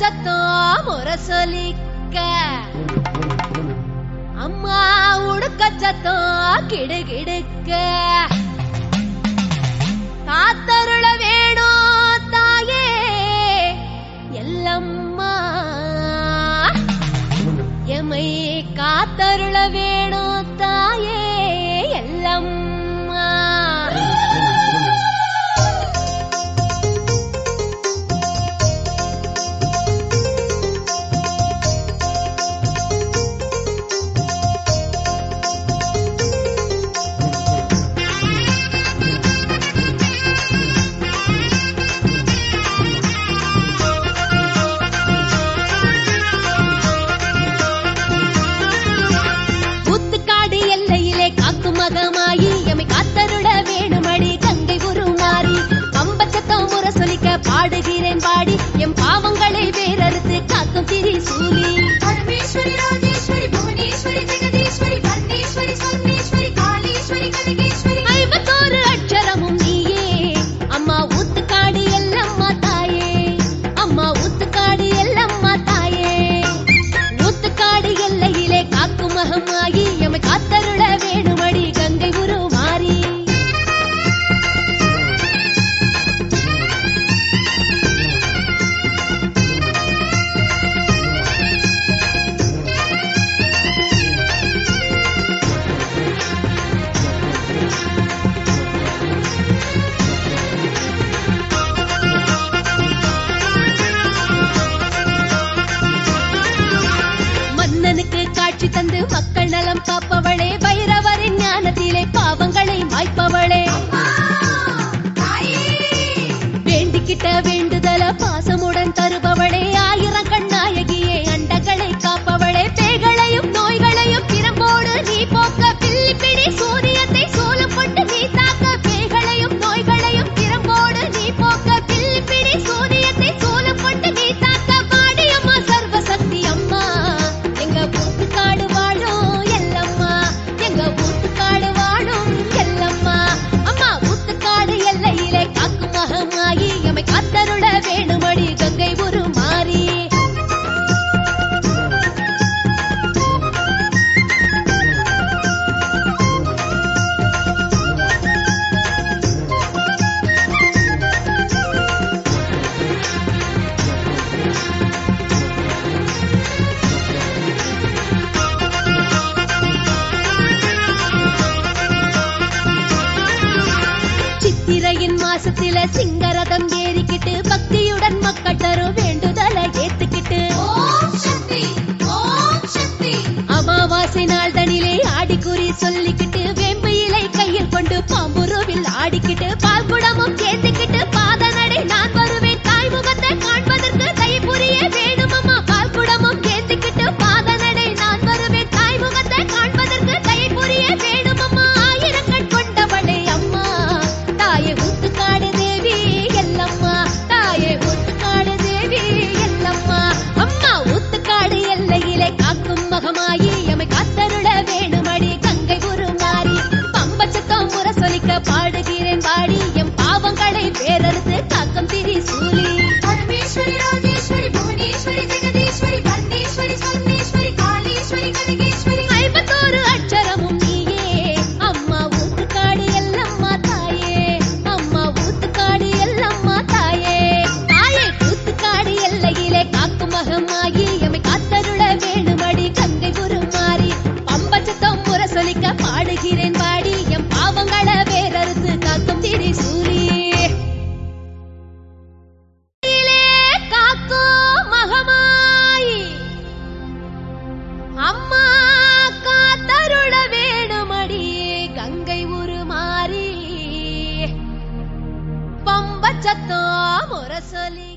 சத்தோ முறை சொல்லிக்க அம்மா உடுக்க சத்தோ கிடுகிடுக்க. காத்தருள மகமாயி எமை காத்தருட வேணுமடி கங்கை உருமாறி அம்பச்சத்தம் முறை சொல்லிக்க காட்டுல சிங்கரதம் ஏறிக்கிட்டு பக்தியுடன் மக்கள் தரும் வேண்டுதலை ஏத்துக்கிட்டு. அமாவாசை நாள் தனிலே ஆடி கூறி சொல்லிக்கிட்டு வேம்பு இலை கையில் கொண்டு பாம்புருவில் ஆடிக்கிட்டு பால்குடமும் சேர்த்துக்கிட்டு பாதநடை நான் வருவேன். தாய் முகத்தை காண்பதற்கு அரசலி